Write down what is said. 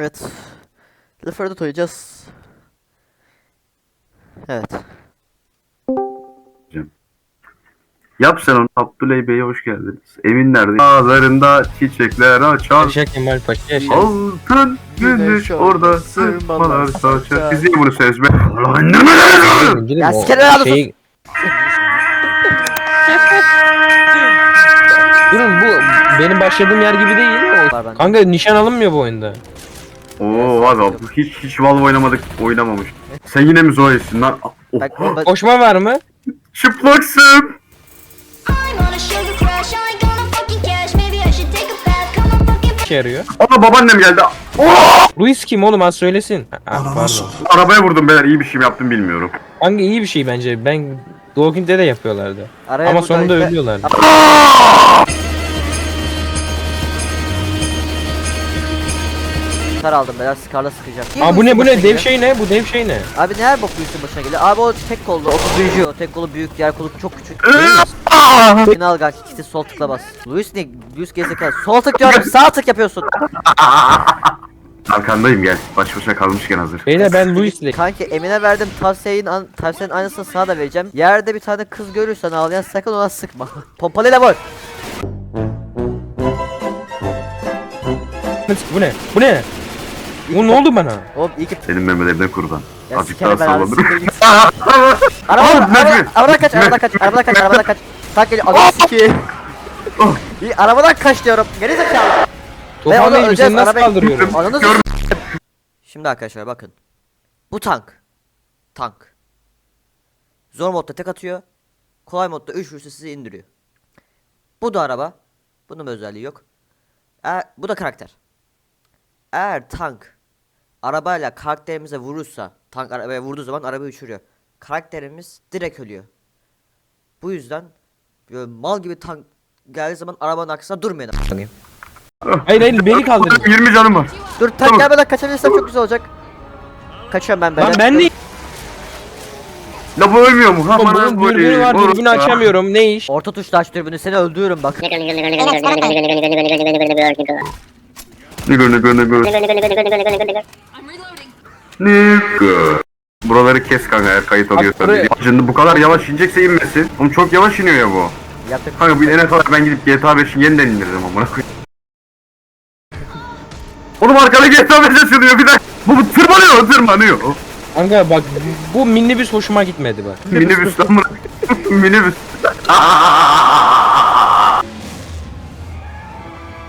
Evet. Lafırda oynayacağız. Evet. Yap sen onu. Abdüley Bey'e hoş geldiniz. Evin nerede? Dağlarında çiçekler açar. Yaşa Kemal Paşa yaşa. Altın güneş orada sırmalar saçar. Biz niye bunu söylüyoruz be? Ne Ya o sikere lan şey- Durun bu benim başladığım yer gibi değil mi? Kanka nişan alınmıyor bu oyunda. Oo abi abi, hiç hiç Valve oynamadık oynamamış. Sen yine mi Zoe'sin lan? Oh, Bak, bak, Koşma var mı? çıplaksın. İşe yarıyor. Ama babaannem geldi. Luis kim oğlum az söylesin. Ha, pardon. Arabaya vurdum beyler iyi bir şey mi yaptım bilmiyorum. Hangi iyi bir şey bence. Ben Walking Dead'de yapıyorlardı. Araya Ama burada sonunda işte- ölüyorlardı. Scar aldım beyler Scar'la sıkacağım. Aa bu ne bu ne? Dev şey ne? Bu dev şey ne? Abi ne her bok büyüsün başına geliyor. Abi o tek kollu, o büyücü. O tek kolu büyük, diğer kolu çok küçük. Beni al gel, ikisi sol tıkla bas. Luis ne? Luis gerizekalı. Sol tık diyorum, sağ tık yapıyorsun. Arkandayım gel. Baş başa kalmışken hazır. Beyler ben Luis'le. Kanki Emine verdim tavsiyenin an, tavsiyenin aynısını sana da vereceğim. Yerde bir tane kız görürsen ağlayan sakın ona sıkma. Pompalıyla vur. Bu ne? Bu ne? Bu ne oldu bana? Oğlum iyi ki Senin memelerine kurban. Ya Azıcık daha ben abi, sallanır. siktir git. Araba Oğlum, araba Necmi. arabadan kaç arabadan kaç arabadan kaç arabadan kaç. Tak geliyor ananı sikeyim. Oh. İyi arabadan kaç diyorum. Geri zekalı. Tufan onu Bey'im öleceğiz, seni nasıl arabayı- kaldırıyorum? Ananı Gör- Şimdi arkadaşlar bakın. Bu tank. Tank. Zor modda tek atıyor. Kolay modda 3 vuruşta sizi indiriyor. Bu da araba. Bunun bir özelliği yok. Eğer, bu da karakter. Eğer tank arabayla karakterimize vurursa, tank arabaya vurduğu zaman arabayı uçuruyor. Karakterimiz direkt ölüyor. Bu yüzden böyle mal gibi tank geldiği zaman arabanın arkasında durmayın. Hayır hayır beni kaldırın. 20 canım var. Dur tank Tamam. gelmeden kaçabilirsem çok güzel olacak. Kaçıyorum ben Lan beyler. ben de La bu ölmüyor mu? Ha Oğlum bana bunun dürbünü var dürbünü açamıyorum. Ne iş? Orta tuşla aç dürbünü seni öldürürüm bak. Ne gör ne gör ne gör. Ne gör. Buraları kes kanka eğer kayıt alıyorsan. buraya- Şimdi bu kadar yavaş inecekse inmesin. Oğlum çok yavaş iniyor ya bu. Yaptık. Kanka bir en kadar ben gidip GTA 5'i yeniden indiririm amına koyayım. Oğlum arkada GTA 5 açılıyor bir dakika. Bu, bu tırmanıyor tırmanıyor. Kanka bak bu minibüs hoşuma gitmedi bak. Minibüs lan bu. Minibüs.